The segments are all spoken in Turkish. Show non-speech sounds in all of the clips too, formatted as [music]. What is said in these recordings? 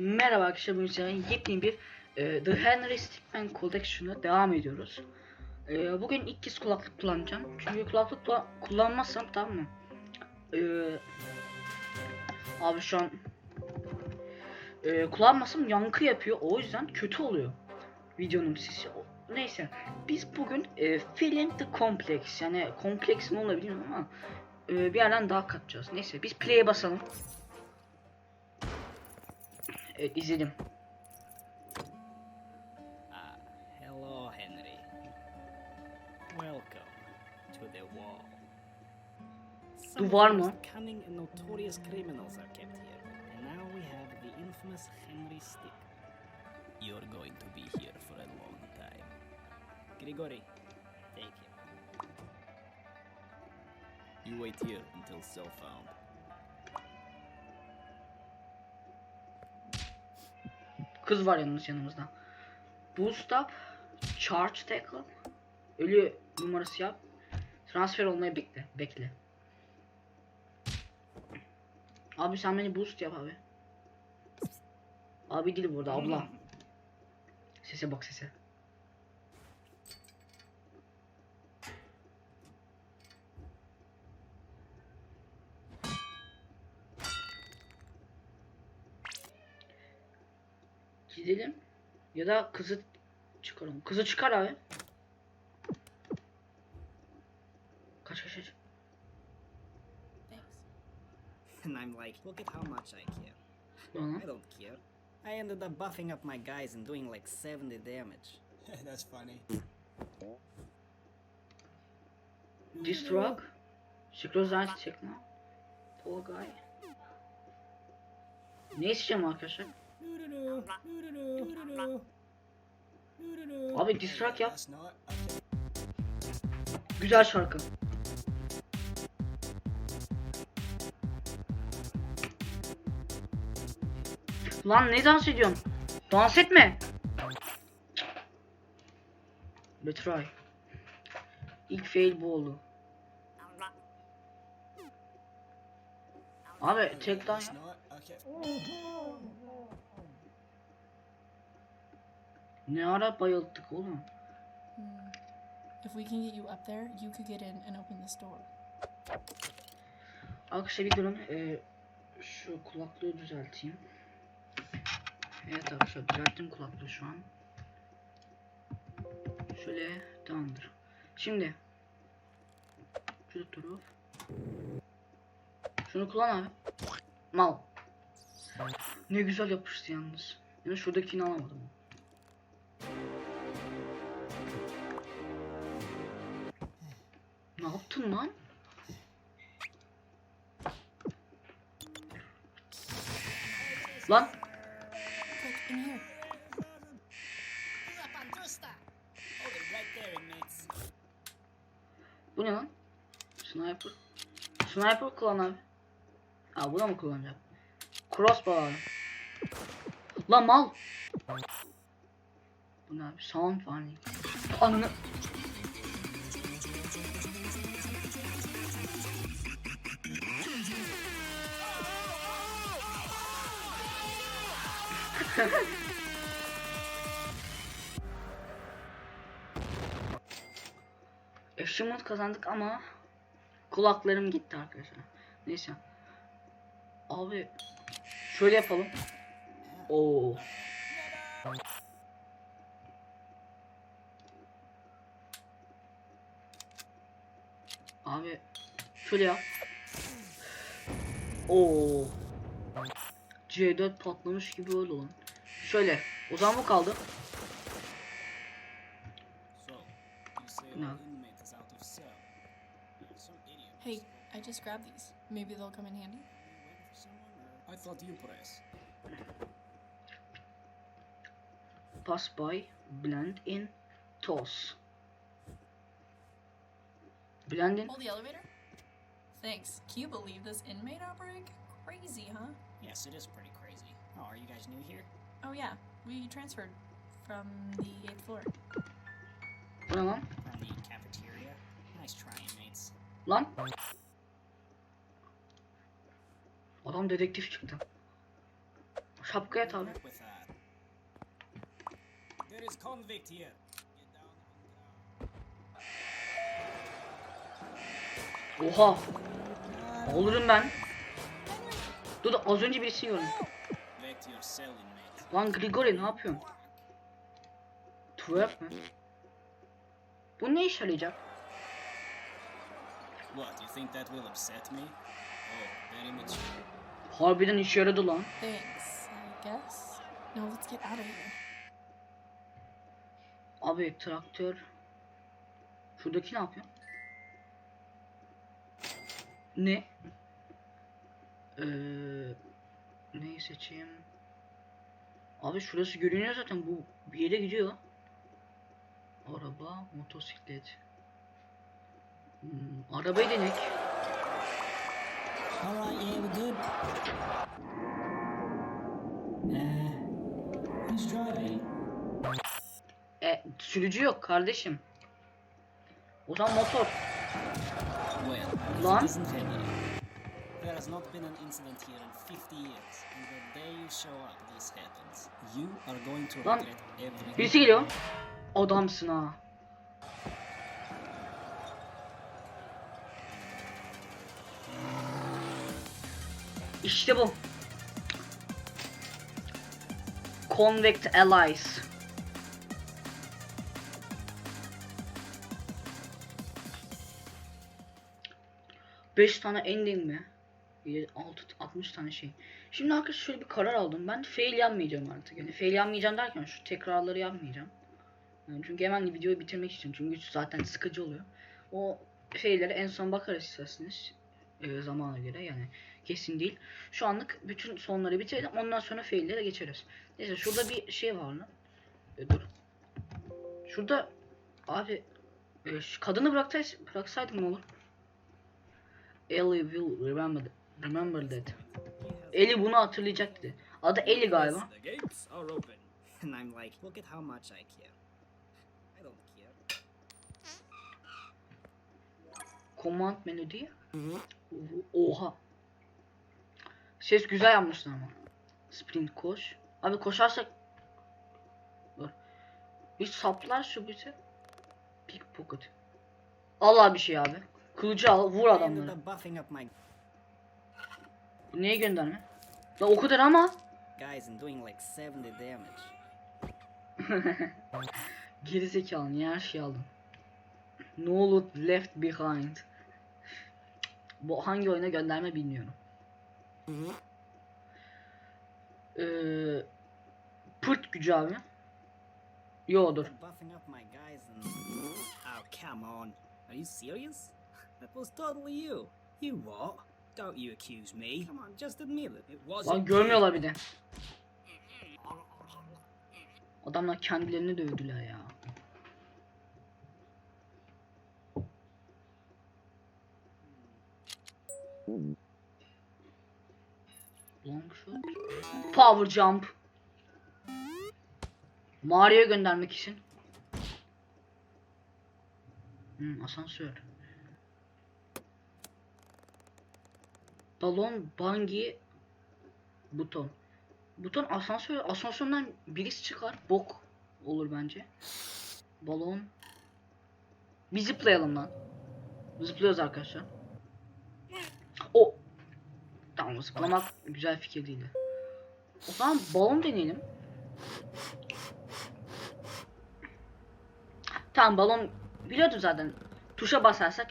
Merhaba arkadaşlar bugün sizlerle yepyeni bir e, The Henry Stickman Collection'a devam ediyoruz. E, bugün ilk kez kulaklık kullanacağım. Çünkü kulaklık kullan- kullanmazsam tamam mı? E, abi şu an e, kullanmasam yankı yapıyor. O yüzden kötü oluyor videonun sesi. Neyse biz bugün e, Feeling the Complex yani kompleks mi olabilir ama e, bir yerden daha katacağız. Neyse biz play'e basalım. Evet izledim. Ah, hello, Henry. Welcome to the wall. Some Duvar mı? Cunning and notorious criminals are kept here, and now we have the infamous Henry Stick. You're going to be here for a long time. Grigori, take him. You wait here until cell found. Kız var yalnız yanımızda. Boost up, charge tackle, ölü numarası yap, transfer olmayı bekle, bekle. Abi sen beni boost yap abi. Abi değil burada abla. Sese bak sese. Gidelim. Ya da kızı çıkaralım. Kızı çıkar abi. Kaç kaç kaç. [laughs] And I'm like, look at how much I care. I don't care. I ended up buffing up my guys and doing like 70 damage. [laughs] That's funny. This drug. Synchronize Techno. Poor guy. Ne isteyeceğim arkadaşlar? Abi diss track yap. Güzel şarkı. Lan ne dans ediyorsun? Dans etme. Betray. İlk fail bu oldu. Abi tek daha. Ne ara bayılttık oğlum. Hmm. If we can get you up there, you could get in and open this door. Arkadaşlar bir durun. Ee, şu kulaklığı düzelteyim. Evet arkadaşlar düzelttim kulaklığı şu an. Şöyle tamamdır. Şimdi şu taraf. Şunu kullan abi. Mal. Ne güzel yapıştı yalnız. Yani şuradakini alamadım. Ne yaptın lan? Lan bu ne lan? Sniper. Sniper kullan abi. Aa bunu mı kullanacağım? Crossbar. Lan mal. Bu ne abi? Sound funny. Ananı. [laughs] Achievement kazandık ama kulaklarım gitti arkadaşlar. Neyse. Abi şöyle yapalım. Oo. Abi şöyle yap. Oo. C4 patlamış gibi öyle lan. Şöyle. O zaman bu kaldı. Hey, I just grabbed these. Maybe they'll come in handy. I thought you press. Pass by, blend in, toss. Blend. Hold the elevator. Thanks. Can you believe this inmate outbreak? Crazy, huh? Yes, it is pretty crazy. Oh, are you guys new here? Oh yeah, we transferred from the eighth floor. Bu ne? From the cafeteria? Nice try, inmates. Lan. Adam dedektif çıktı. Şapkaya at abi. With. There is convict here. Get down. Oha. Olurum ben. Dur dur, az önce birisini gördüm. Lan Grigori ne yapıyorsun? Twerk mi? Bu ne işe yarayacak? What, you think that will upset me? Oh, very much. Harbiden işe yaradı lan. Thanks, I guess. Now let's get out of here. Abi traktör. Şuradaki ne yapıyor? Ne? Ee, neyi seçeyim? Abi şurası görünüyor zaten bu bir yere gidiyor. Araba, motosiklet. Hmm, arabayı denek. Uh, who's driving? E, sürücü yok kardeşim. O zaman motor. Lan. There has not been an incident here in 50 years, and the day you show up, this happens. You are going to Lan. regret everything. Birisi geliyor. Adamsın ha. İşte bu. Convict Allies. Beş tane ending mi? 6 60 tane şey. Şimdi arkadaşlar şöyle bir karar aldım. Ben fail yapmayacağım artık. Yani fail yapmayacağım derken şu tekrarları yapmayacağım. Yani çünkü hemen videoyu bitirmek için. Çünkü zaten sıkıcı oluyor. O faillere en son bakarız isterseniz. E, zamana göre yani kesin değil. Şu anlık bütün sonları bitirelim. Ondan sonra faillere geçeriz. Neyse şurada bir şey var lan. E, dur. Şurada abi e, kadını bıraksaydım ne olur? Ellie will remember, remember that. Ellie bunu hatırlayacak dedi. Adı Ellie galiba. [laughs] And I'm like, look at how much I care. I don't care. Command melody. Oha. Ses güzel yapmışsın ama. Sprint koş. Abi koşarsak Dur. Bir saplar şu bizi. Pickpocket. Allah bir şey abi. Kılıcı al, vur adamları. Bu Neye gönderme? La o kadar ama. guys and doing like 70 damage. [laughs] Geri zekalı niye her şeyi aldın? No loot left behind. Bu hangi oyuna gönderme bilmiyorum. Ee, pırt gücü abi. Yo dur. That was totally you. You what? Don't you accuse me. Come on, just admit it. It wasn't. Lan görmüyorlar bir de. Adamlar kendilerini dövdüler ya. Long shot. Power jump. Mario'ya göndermek için. Hmm, asansör. Balon, bungee, buton. Buton asansör, asansörden birisi çıkar. Bok olur bence. Balon. Bir zıplayalım lan. Zıplıyoruz arkadaşlar. O. Tamam zıplamak güzel fikir değildi. O zaman balon deneyelim. Tamam balon biliyordum zaten. Tuşa basarsak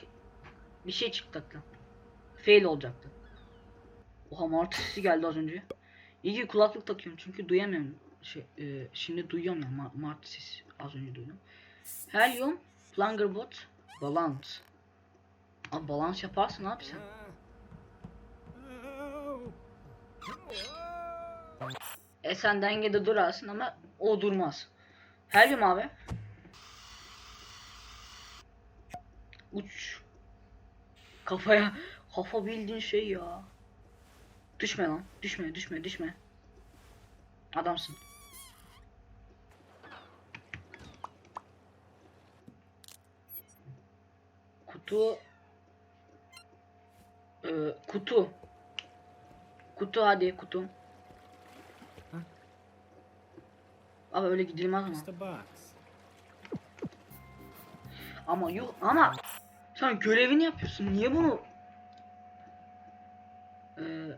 bir şey çıkacaktı. Fail olacaktı. Oha martı geldi az önce. İyi kulaklık takıyorum çünkü duyamıyorum. Şey, e, şimdi duyuyorum ya ma- martı sesi az önce duydum. Helium, Plangerbot, Balance. Abi balans yaparsın abi sen. E sen dengede durarsın ama o durmaz. Helium abi. Uç. Kafaya. Kafa bildiğin şey ya. Düşme lan. Düşme, düşme, düşme. Adamsın. Kutu. Ee, kutu. Kutu hadi kutu. Abi öyle gidilmez box. Ama yok ama sen görevini yapıyorsun. Niye bunu Ee,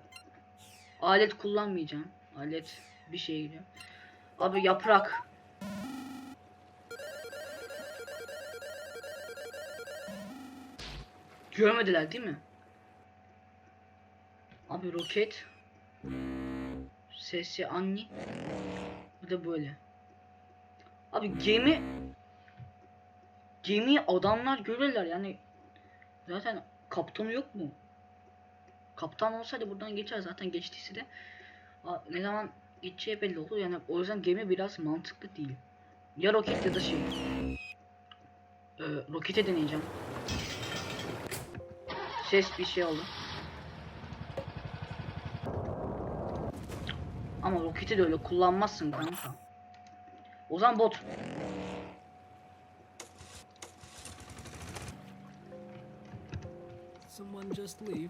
alet kullanmayacağım. Alet bir şeye gidiyor. Abi yaprak. Görmediler değil mi? Abi roket. Sesi anne. Bu da böyle. Abi gemi gemiyi adamlar görürler yani. Zaten kaptanı yok mu? Kaptan olsaydı buradan geçer zaten geçtiyse de ne zaman geçeceği belli olur yani o yüzden gemi biraz mantıklı değil. Ya roket ya da şey. Ee, rokete deneyeceğim. Ses bir şey oldu. Ama roketi de öyle kullanmazsın kanka. O zaman bot. Someone just leave?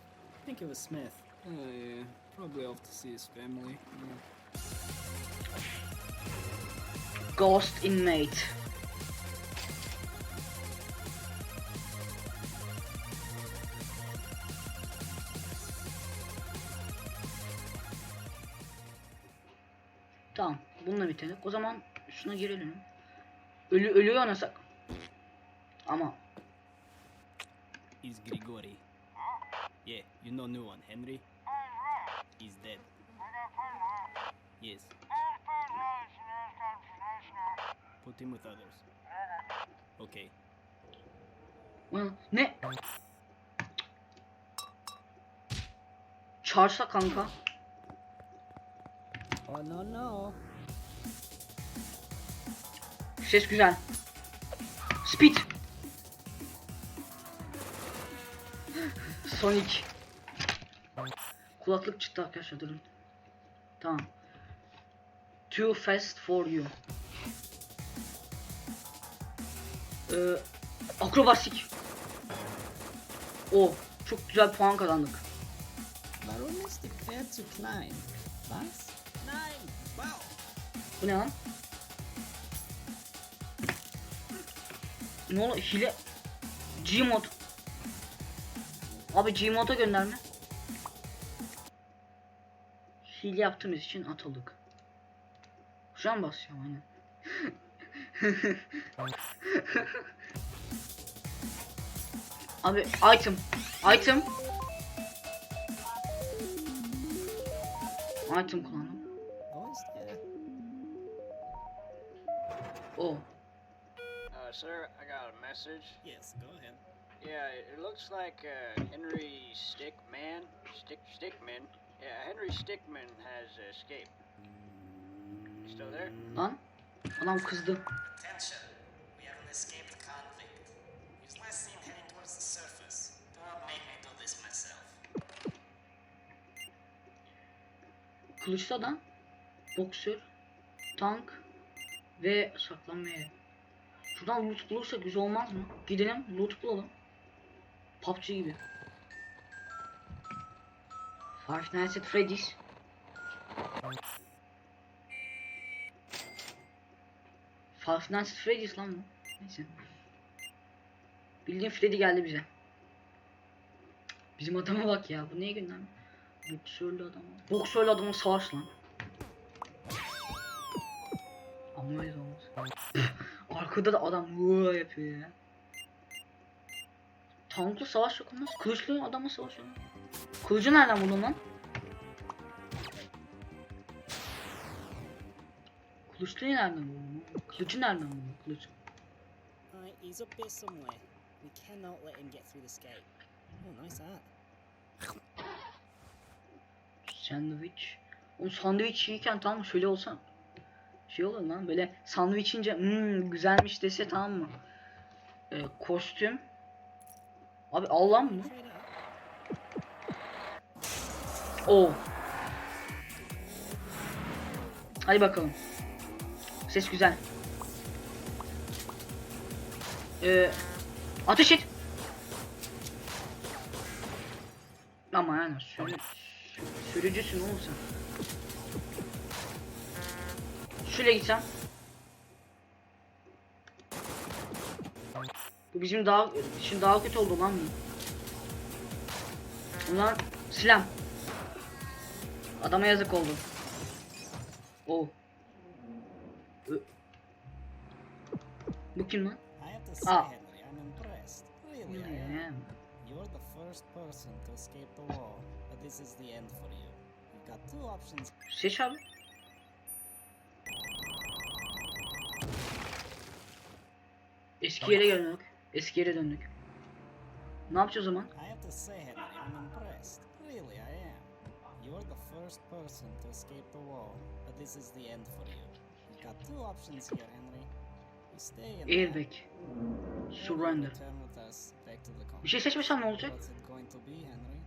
Think it was Smith. Oh yeah, probably off to see his family. Yeah. Ghost inmate. Tamam, bununla bitelim. O zaman şuna girelim. Ölü ölüyü oynasak. Ama Is Grigori. You know new one, Henry? He's dead. Yes. Put him with others. Okay. Ne? Çağırsa kanka. Oh no no. Ses güzel. Speed. Sonic. Kulaklık çıktı arkadaşlar durun. Tamam. Too fast for you. Ee, akrobasik. O çok güzel puan kazandık. İst die Pferd zu klein? Was? Nein! Wow! Bu ne lan? Ne oluyor? Hile... Gmod. Abi Gmod'a gönderme. Hile yaptığımız için atıldık. Şu an basıyorum aynen. [laughs] Abi item. Item. Item kullandım. Oh. Uh, sir, I got a message. Yes, go ahead. Yeah, it it looks like uh, Henry Stickman, Stick Stickman. Yeah, Henry Stickman has escaped. You still there? Lan. Adam kızdı. Attention! We have an escaped convict. He's last seen heading towards the surface. Do not make me do this myself. Kılıçlı adam, boksör, tank ve saklanma yeri. Şuradan loot bulursak güzel olmaz mı? Gidelim loot bulalım. PUBG gibi. Five Nights at Freddy's. Five Nights at Freddy's lan bu. Neyse. Bildiğin Freddy geldi bize. Bizim adama bak ya. Bu neye gönderdi? Boksörlü adam. Boksörlü adamın savaş lan. Ama öyle olmaz. Arkada da adam vaa yapıyor ya. Tanklı savaş yok olmaz. Kılıçlı adamla savaş yok. Kılıcı nereden buldun lan? Kılıçlıyı nereden buldun? Kılıcı nereden buldun? Kılıç. Alright, he's up here somewhere. We cannot let him get through this gate. Oh, nice hat. Sandviç. O sandviç yiyken tamam şöyle olsa şey olur lan böyle sandviç yiyince hmm, güzelmiş dese tamam mı? Ee, kostüm. Abi al lan Oh. Hadi bakalım. Ses güzel. Ee, ateş et. Ama yani sürü, sürücüsün oğlum sen. Şöyle gitsem. Bu bizim daha şimdi daha kötü oldu lan. Bunlar slam. Adama yazık oldu. Oh. Bu kim lan? Yeah. You're the first person to escape the wall, but this is the end for you. You've got two options. Seç abi. Eski yere döndük. Eski yere döndük. Ne yapacağız o zaman? First person to escape the wall, but this is the end for you. You've got two options here, Henry. You stay in Airbag. Surrender. return with us back to the company. Bir şey seçmesem ne olacak? What's it going to be, Henry?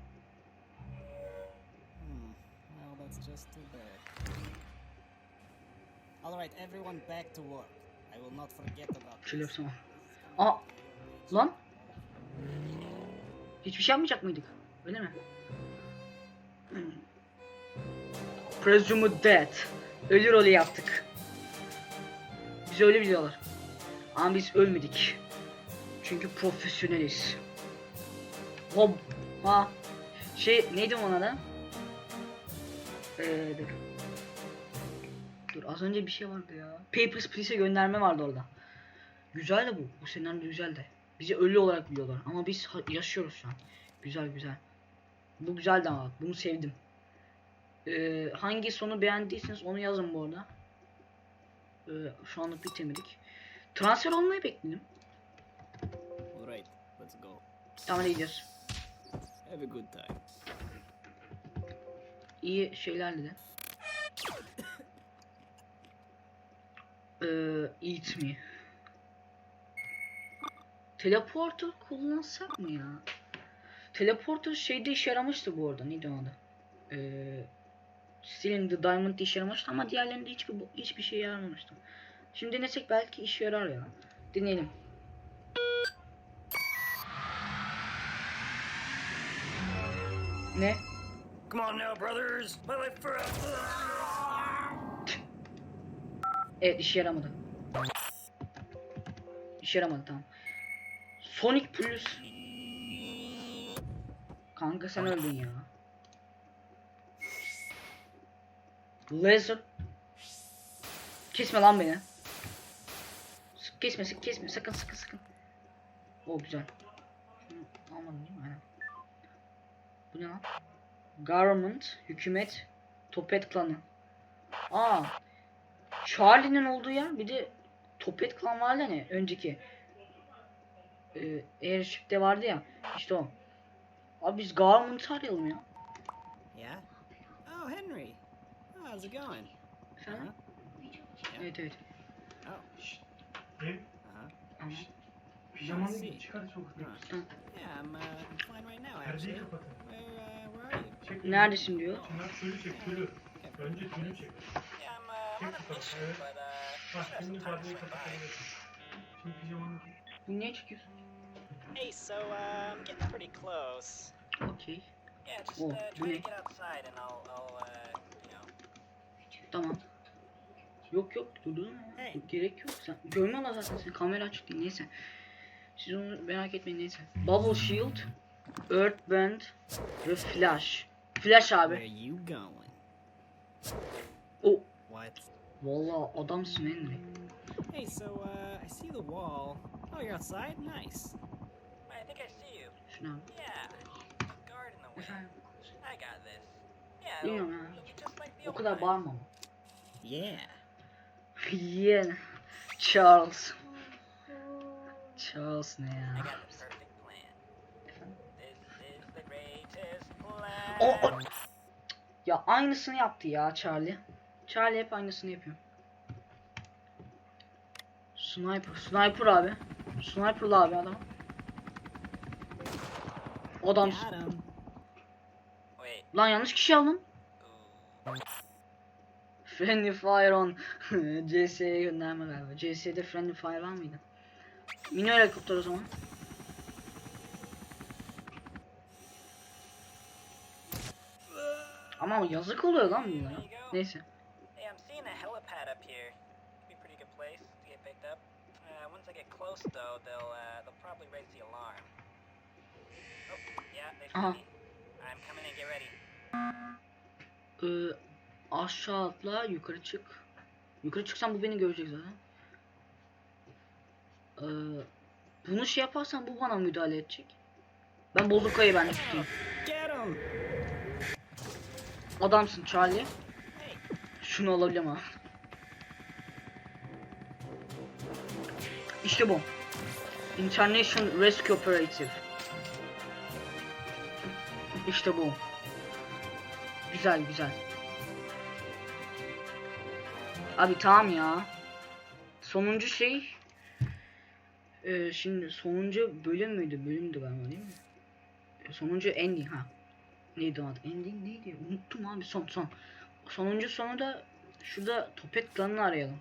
Hmm. Well, that's just too bad. All right, everyone, back to work. I will not forget about this. yapsam. Aa. Lan. Hiçbir şey yapmayacak mıydık? Öyle mi? Presumed dead. Ölü rolü yaptık. Biz öyle biliyorlar. Ama biz ölmedik. Çünkü profesyoneliz. Hop. Ha. Şey neydi onun adı? Ee, dur. Dur az önce bir şey vardı ya. Papers, Please'e gönderme vardı orada. Güzel de bu. Bu senaryo güzel de. Bizi ölü olarak biliyorlar ama biz yaşıyoruz şu an. Güzel güzel. Bu güzel de ama bak, bunu sevdim. Ee, hangi sonu beğendiyseniz onu yazın bu arada. Ee, şu anlık bitirmedik. Transfer olmayı bekledim. Alright, let's go. Tamam gidiyoruz. Have a good time. İyi şeylerle de. Ee, eat me. Teleporter kullansak mı ya? Teleporter şeyde işe yaramıştı bu arada. Neydi o adı? Ee, Stealing the Diamond işe yaramıştı ama diğerlerinde hiçbir hiçbir şey yaramamıştı. Şimdi denesek belki işe yarar ya. Deneyelim. Ne? Come on now, brothers. My life for Evet işe yaramadı. İşe yaramadı tamam. Sonic Plus. Kanka sen öldün ya. Laser. Kesme lan beni. Sık kesme sık kesme sakın sakın sakın. O güzel. Şunu almadım değil mi? Aynen. Bu ne lan? Government, hükümet, Topet klanı. Aa, Charlie'nin olduğu yer bir de Topet Klan vardı ne önceki. Ee, Airship'te vardı ya işte o. Abi biz Government'ı arayalım ya. Yeah? Oh, Henry. How's it going? Efendim? Uh-huh. Evet evet. Oh, Hem uh-huh. Ama pijamanı I see. giy, çıkar sokakta. Huh. Yeah, I'm, uh, I'm fine right now, Perdeyi actually. kapatın. Where, uh, where are you? Çek elini. neredesin diyor. Çınar tülü çek tülü. Önce tülü çek. Yeah, I'm, uh, I'm on Çek a şu mission, tarafa evet. but, uh, Bak should have şimdi some time to perdeyi swing by. kapatabilirsin. Şimdi pijamanı giy. Bu niye çıkıyorsun? Hey, so, uh, I'm getting pretty close. Okey. Yeah, just, uh, bu try ne? to get outside and I'll, I'll, uh, you know. Tamam. Yok yok durdun Hey. Gerek yok. Sen görmüyorlar zaten seni. Kamera açık değil neyse. Siz onu merak etmeyin neyse. Bubble Shield, Earthband ve Flash. Flash Where abi. you going? O What? Vallahi adamsın Henry. Hey, so, uh, I see the wall. Oh, you're outside? Nice. I think I see you. Şuna. Yeah. Guard in the way. I got this. Yeah, Bilmiyorum ya. O kadar times. Yeah. yeah. Charles. Charles ne ya? O, o- Ya aynısını yaptı ya Charlie. Charlie hep aynısını yapıyor. Sniper. Sniper abi. Sniper'lı abi adam. Adam. Lan yanlış kişi aldın. Friendly Fire on [laughs] CS'ye gönderme galiba. CS'de Friendly Fire var mıydı? Mini helikopter o zaman. Ama yazık oluyor lan bunlara. Neyse. Hey, I'm coming in. Get ready. Ee, aşağı atla yukarı çık. Yukarı çıksam bu beni görecek zaten. Ee, bunu şey yaparsan bu bana müdahale edecek. Ben bozukayı ben tutayım. Adamsın Charlie. Şunu alabilirim ha. İşte bu. International Rescue Operative. İşte bu. Güzel güzel. Abi tamam ya. Sonuncu şey Ee, şimdi sonuncu bölüm müydü? Bölümdü galiba değil mi? Ee, Sonuncu ending ha. Neydi adı? Ending neydi? Unuttum abi son son. Sonuncu sonu da şurada Topet klanını arayalım.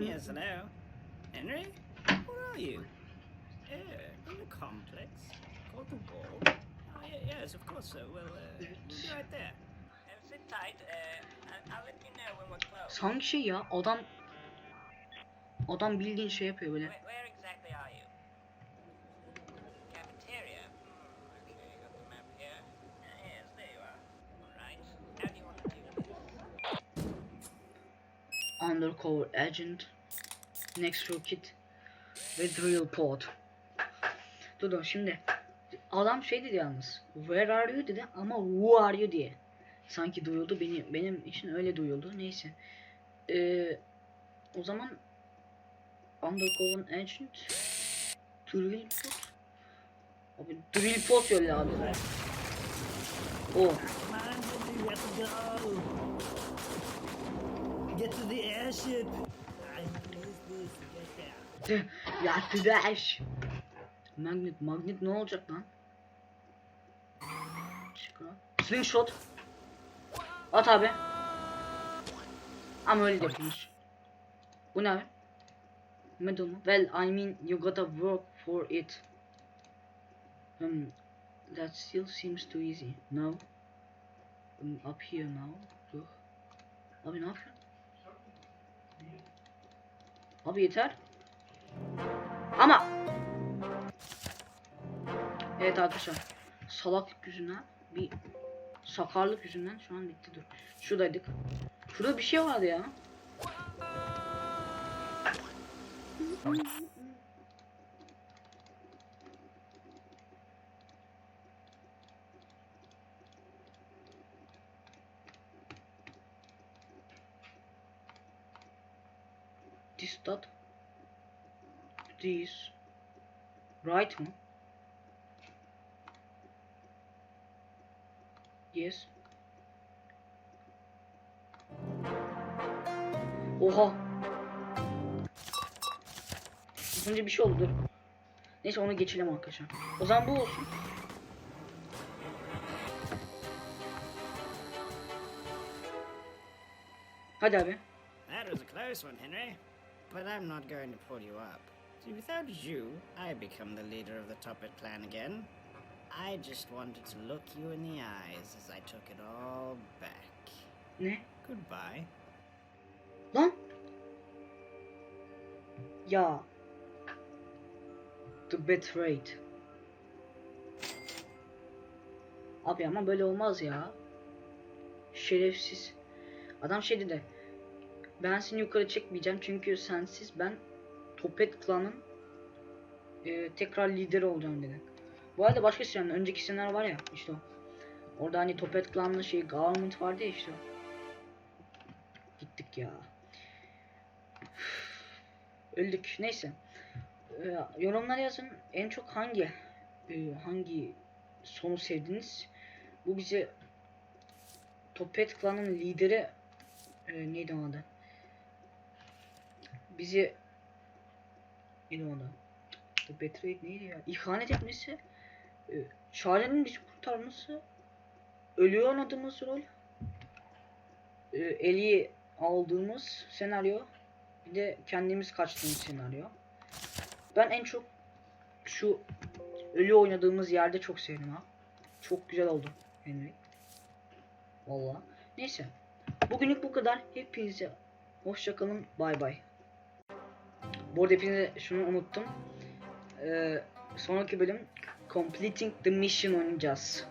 Yes, hello. Henry? Where are you? Yeah, in the complex. Called the wall. Oh, yeah, yes, of course, sir. Well, uh, right there. Sanki şey ya adam adam bildiğin şey yapıyor böyle. Hmm. Uh, this? Undercover Agent, Next Rocket ve Drill Pod. Dur dur şimdi. Adam şey dedi yalnız. Where are you dedi ama who are you diye. Sanki duyuldu benim benim için öyle duyuldu. Neyse. Ee, o zaman Undercover Agent Drill Pod Abi Drill Pod söyle abi. O. Get to the airship. Ya Flash. Magnet, magnet ne olacak lan? Slingshot. At abi. Ama öyle yapılmış. Bu ne abi? Medal mı? Well, I mean you gotta work for it. Hmm, that still seems too easy. No. Hmm, up here now. Dur. Abi ne yapıyorsun? Abi yeter. Ama Evet arkadaşlar salaklık yüzünden bir sakarlık yüzünden şu an bitti dur. Şuradaydık. Şurada bir şey vardı ya. This dot This Right mı? Yes. Oha. Önce bir şey oldu. Neyse onu geçelim arkadaşlar. O zaman bu olsun. Hadi abi. That was a close one, Henry. But I'm not going to pull you up. See, without you, I become the leader of the Toppet clan again. I just wanted to look you in the eyes as I took it all back. Ne? Goodbye. Lan. Ya. The Betrayed. Abi ama böyle olmaz ya. Şerefsiz. Adam şey dedi. Ben seni yukarı çekmeyeceğim çünkü sensiz ben Topet klanın e, tekrar lideri olacağım dedi. Bu arada başka senaryo, önceki senaryo var ya işte o. Orada hani Topet klanla şey government vardı ya işte. Gittik ya. Öldük. Neyse. Ee, yorumlara yazın. En çok hangi e, hangi sonu sevdiniz? Bu bize Topet klanın lideri e, neydi o adı? Bizi neydi o adı? The Betrayed neydi ya? İhanet etmesi e, Charlie'nin bizi kurtarması ölüyor oynadığımız rol e, Eli'yi aldığımız senaryo bir de kendimiz kaçtığımız senaryo. Ben en çok şu ölü oynadığımız yerde çok sevdim ha. Çok güzel oldu Henry. Valla. Neyse. Bugünlük bu kadar. Hepinize Hoşçakalın. Bay bay. Bu arada hepinize şunu unuttum. Ee, sonraki bölüm Completing the Mission oynayacağız.